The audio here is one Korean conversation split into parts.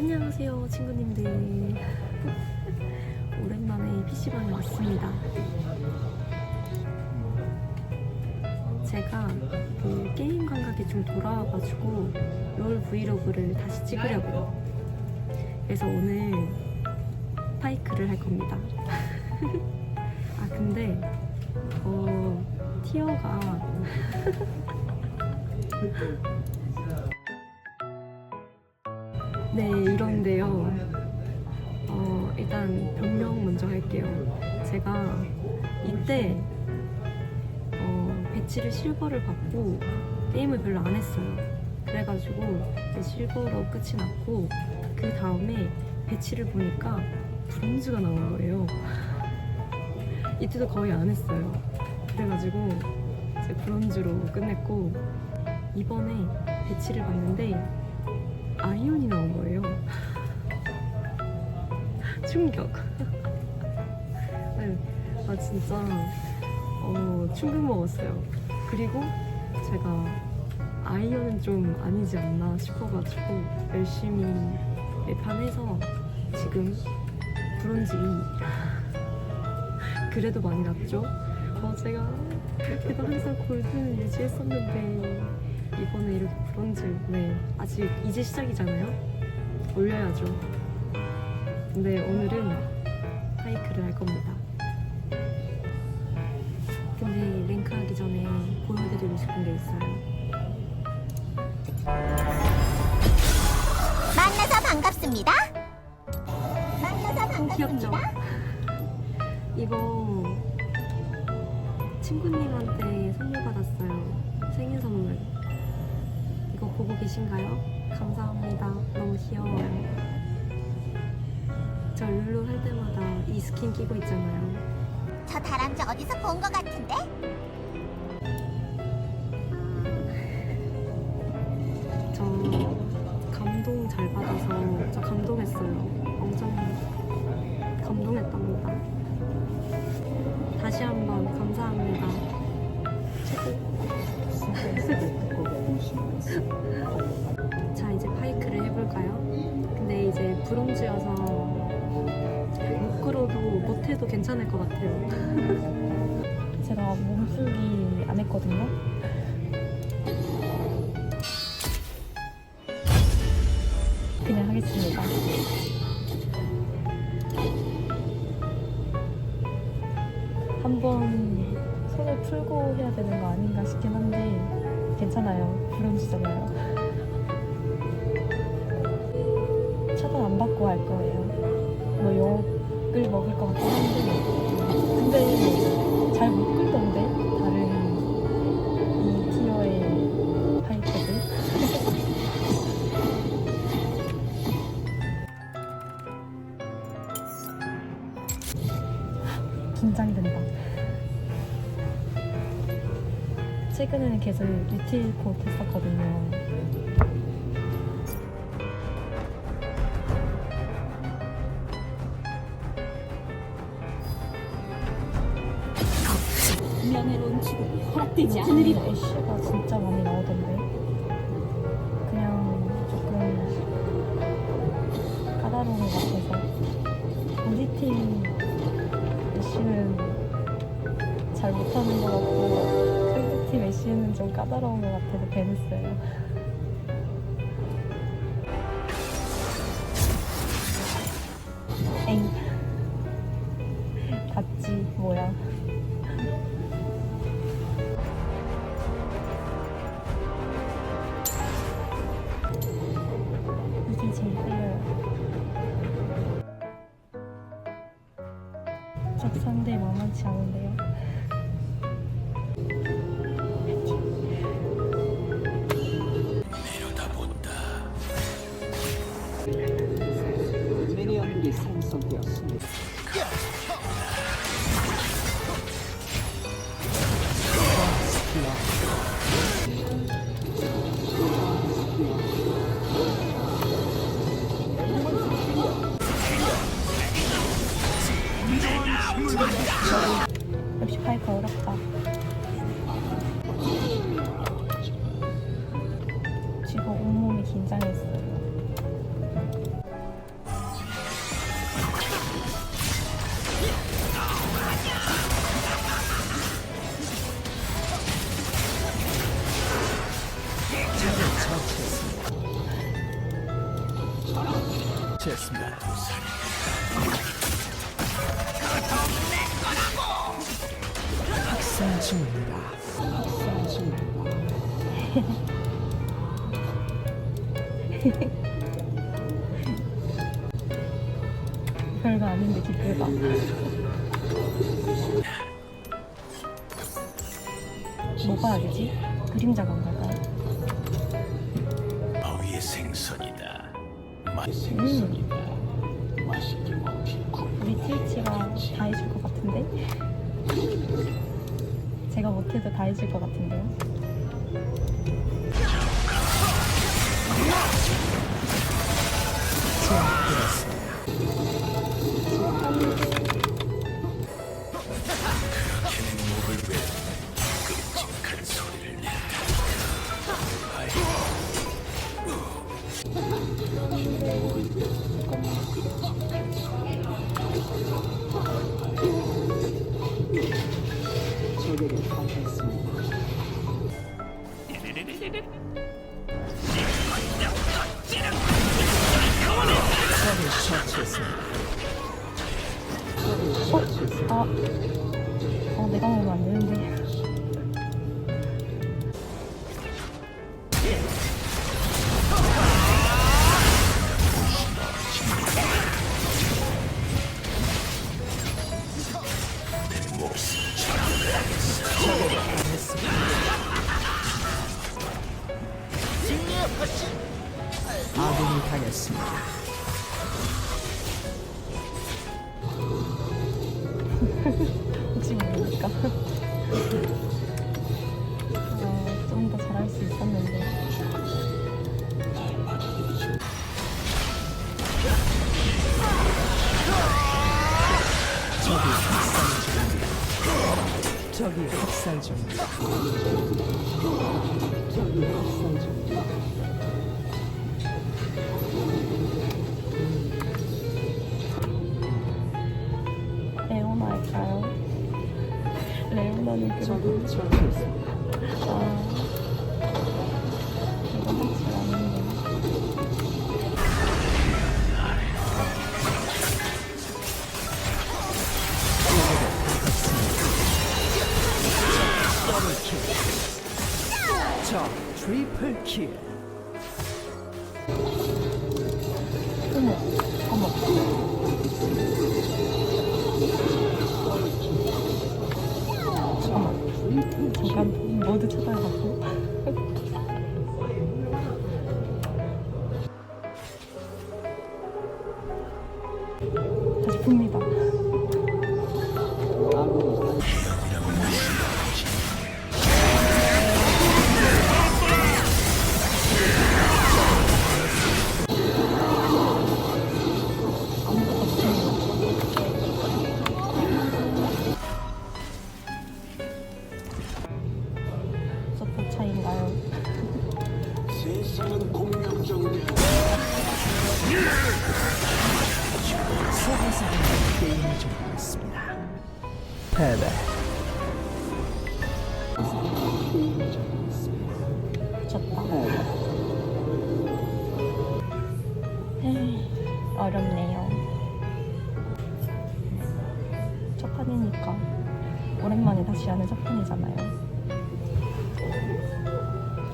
안녕하세요 친구님들. 오랜만에 PC방에 왔습니다. 제가 그 게임 감각이 좀 돌아와가지고 롤 브이로그를 다시 찍으려고요 그래서 오늘 파이크를 할 겁니다. 아 근데 어 티어가 네, 이런데요. 어, 일단 변명 먼저 할게요. 제가 이때 어, 배치를 실버를 받고 게임을 별로 안 했어요. 그래가지고 이제 실버로 끝이 났고 그 다음에 배치를 보니까 브론즈가 나온 거예요. 이때도 거의 안 했어요. 그래가지고 이제 브론즈로 끝냈고 이번에 배치를 봤는데 아이언이 나온 거예요. 충격. 아 진짜 어, 충격 먹었어요. 그리고 제가 아이언은 좀 아니지 않나 싶어가지고 열심히 판해서 지금 브론즈 2. 그래도 많이 났죠? 어, 제가 그래도 항상 골드를 유지했었는데 이번에 이렇게 브론즈 네. 아직 이제 시작이잖아요? 올려야죠. 근데 오늘은 하이크를 할 겁니다. 근데 랭크 하기 전에 보여드리고 싶은 게 있어요. 만나서 반갑습니다. 만나서 귀엽죠? 반갑습니다. 이거 친구님한테 선물 받았어요. 생일 선물 이거 보고 계신가요? 감사합니다 너무 귀여워요 저 룰루 할 때마다 이 스킨 끼고 있잖아요 저 다람쥐 어디서 본 것 같은데? 저 감동 잘 받아서 저 감동했어요. 엄청 감동했답니다. 다시 한번 감사합니다. 자 이제 파이크를 해볼까요? 근데 이제 브론즈여서 못 끌어도 못해도 괜찮을 것 같아요. 제가 몸풀기 안 했거든요. 그냥 하겠습니다. 한번 손을 풀고 해야 되는 거 아닌가 싶긴 한데 괜찮아요. 브론즈잖아요. 차단 안 받고 할 거예요. 뭐 욕을 먹을 것 같긴 한데 근데 잘 최근에는 계속 곧 했었거든요. 명예로운 죽음이 허락되지 않으리라. 애쉬가 진짜 많이 나오던데. 까다로운 것 같아서 배냈어요. 엥. 봤지, 뭐야. 이게 제일 끌려요. 적 상대 만만치 않은데요. 뭐가 아니지? 그림자가 안 갈까요? 바위의 생선이다. 맛 음. 생선이다. 맛있게 먹히고. 우리 트위치가 다 해줄 것 같은데? 제가 못해도 다 해줄 것 같은데요? 혹시 모르니까. 좀더 잘할 수 있었는데. 저기 학살 중. 저기 학살 중. Oh.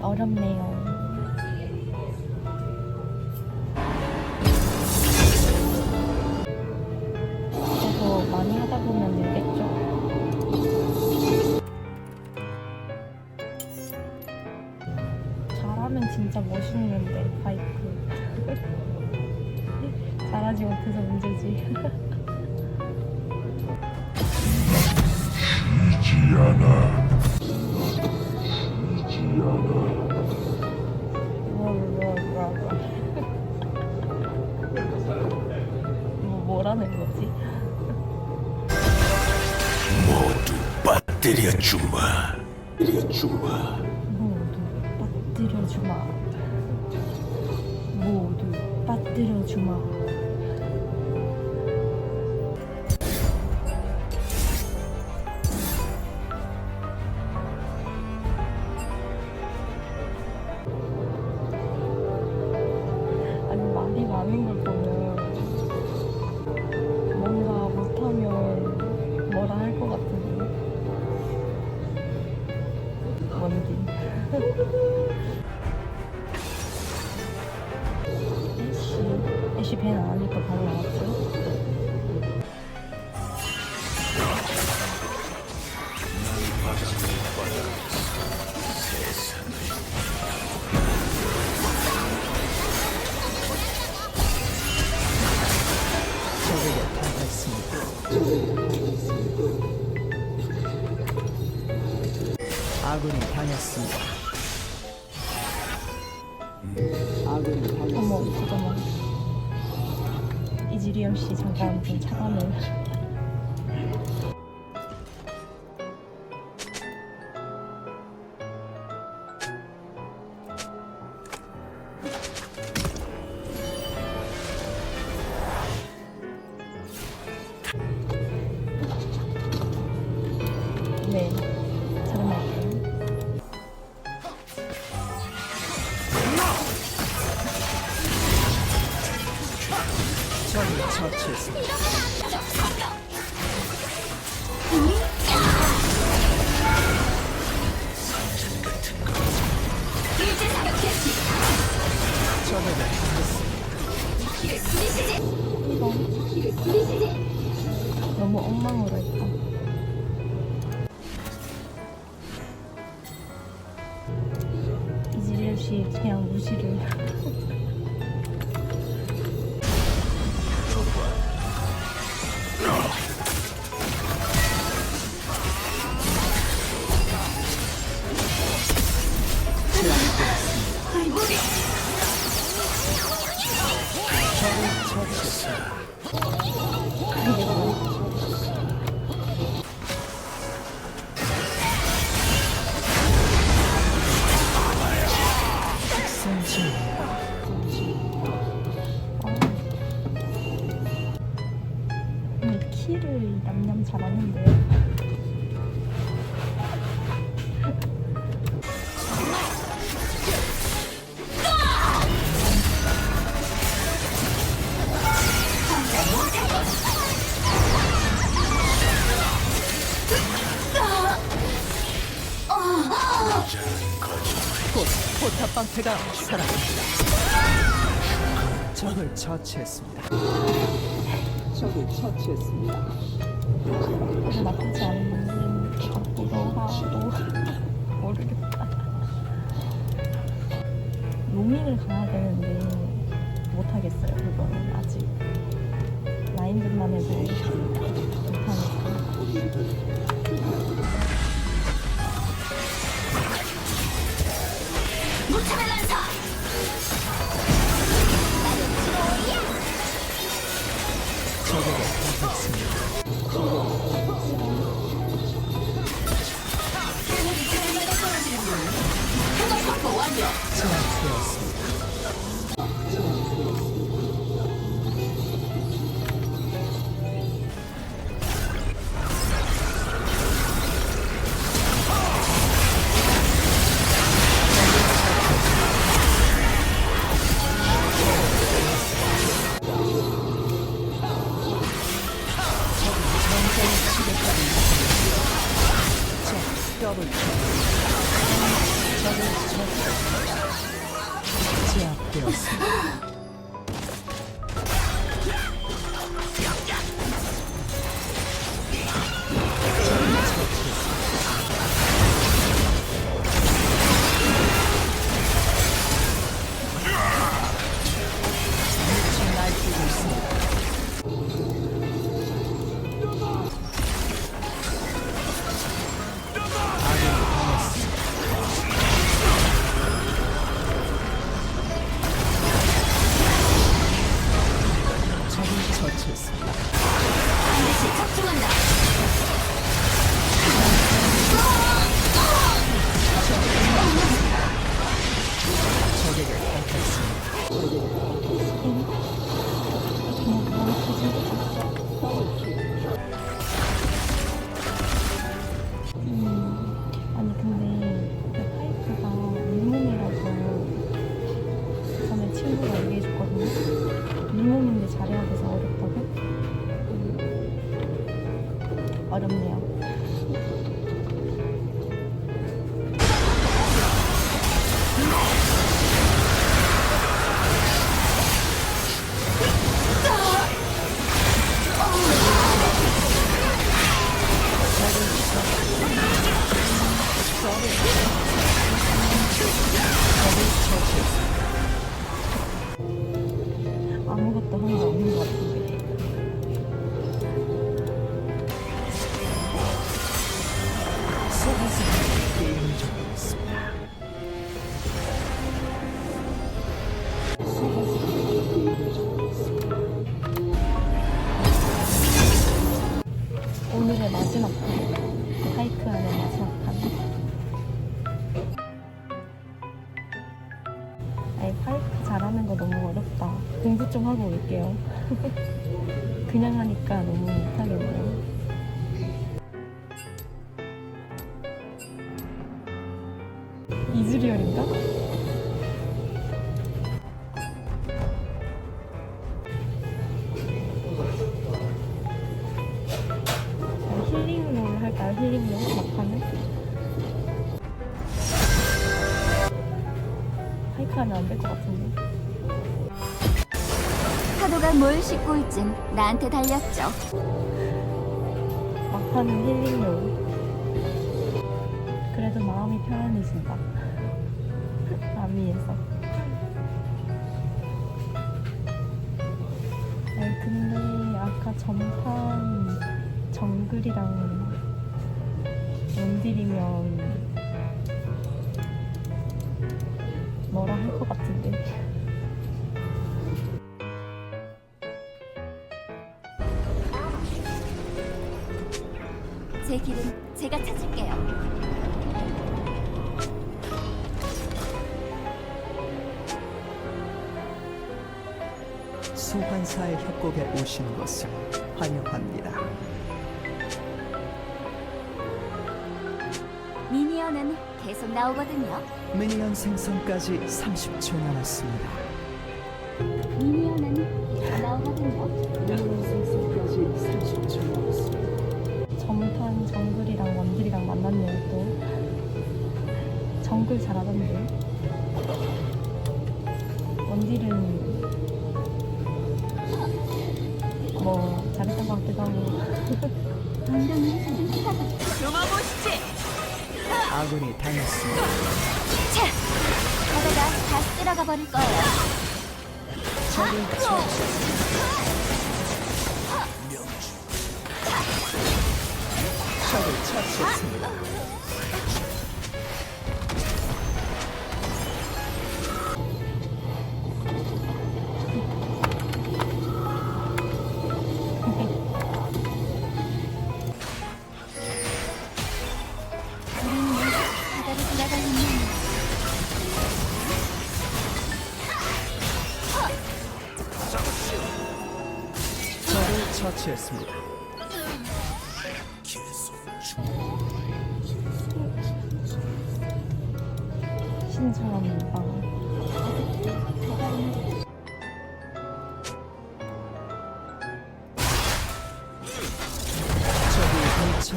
어렵네요. 때려주마. 때려주마. 모두 빠뜨려주마. 모두 빠뜨려주마. 모두 사라집니다. 적을 처치했습니다. 적을 처치했습니다. 나쁘지 않은 경기가 아, 모르겠다. 더블 적을 처치 제압되었습니다. 반드시 적중한다. 적에게 탈퇴했습니다. 파이크 잘하는 거 너무 어렵다. 공부 좀 하고 올게요. 그냥 하니까 너무 못하겠네요. 이즈리얼인가? 있진 나한테 달렸죠. 막판은 힐링롤. 그래도 마음이 편안해진다. 마미에서. 아니, 근데 아까 전판 정글이랑 원딜이면 뭐라 할 것 같은데. 제 길은 제가 찾을게요. 소환사의 협곡에 오신 것을 환영합니다. 미니언은 계속 나오거든요. 미니언 생성까지 30초 남았습니다. 정글 잘하던데 원딜은 뭐 잘했던 것 같기도 하고 아군이 당했습니다. 파도가 다 쓸어가 버릴 거예요. 적을 처치. 적을 처치했습니다.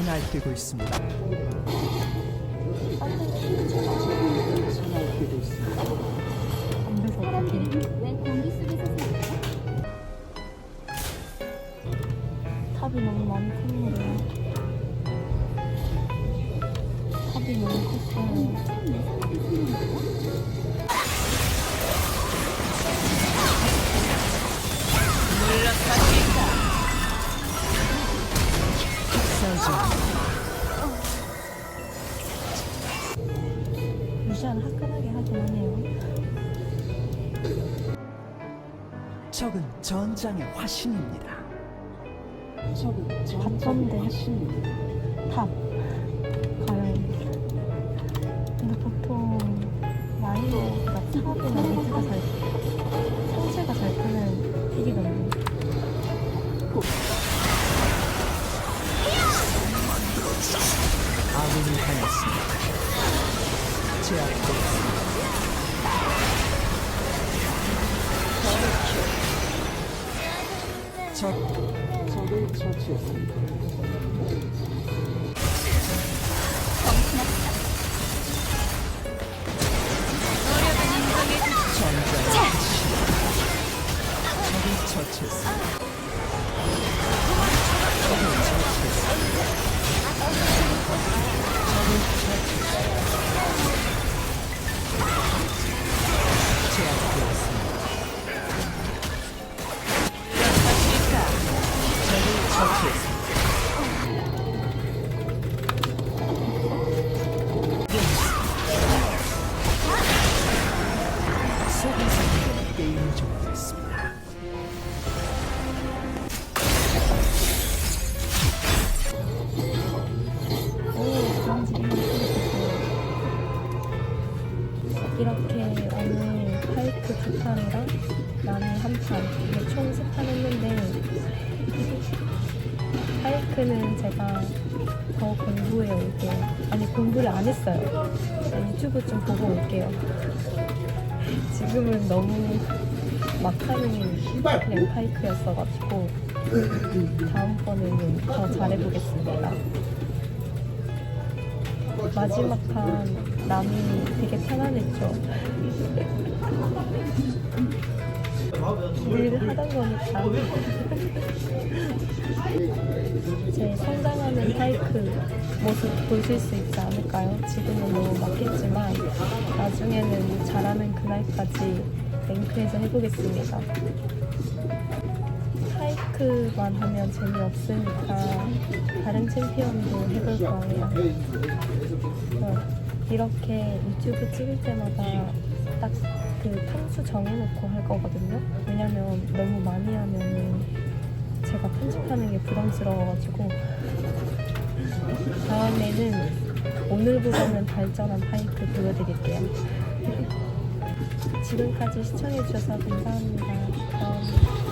날뛰고 있습니다. 어떡해 왜 공기 속에서 살아요? 탑이 너무 많이 컸는데 적은 전장의 화신입니다. 봤던데 탑 과연 근데 보통 라이오가 탑이나 미드가 잘 상체가 잘 크면 이기던데 아군이 당했습니다. 제압되었습니다. 적 적을 처치했습니 파이크 두 판이랑 나미 한 판, 이게 총 세 판 했는데 파이크는 제가 더 공부해 올게요. 아니 공부를 안 했어요. 유튜브 좀 보고 올게요. 지금은 너무 막 하는 그냥 파이크였어가지고 다음번에는 더 잘해보겠습니다. 마지막 판 남이 되게 편안했죠. 늘 하던 거니까. 제 성장하는 파이크 모습 보실 수 있지 않을까요? 지금은 너무 막혔지만 나중에는 잘하는 그날까지 랭크에서 해보겠습니다. 파이크만 하면 재미없으니까 다른 챔피언도 해볼 거예요. 어, 이렇게 유튜브 찍을 때마다 딱 그 편수 정해놓고 할 거거든요. 왜냐면 너무 많이 하면은 제가 편집하는 게 부담스러워가지고 다음에는 오늘보다는 발전한 파이크 보여드릴게요. 지금까지 시청해주셔서 감사합니다. 안녕.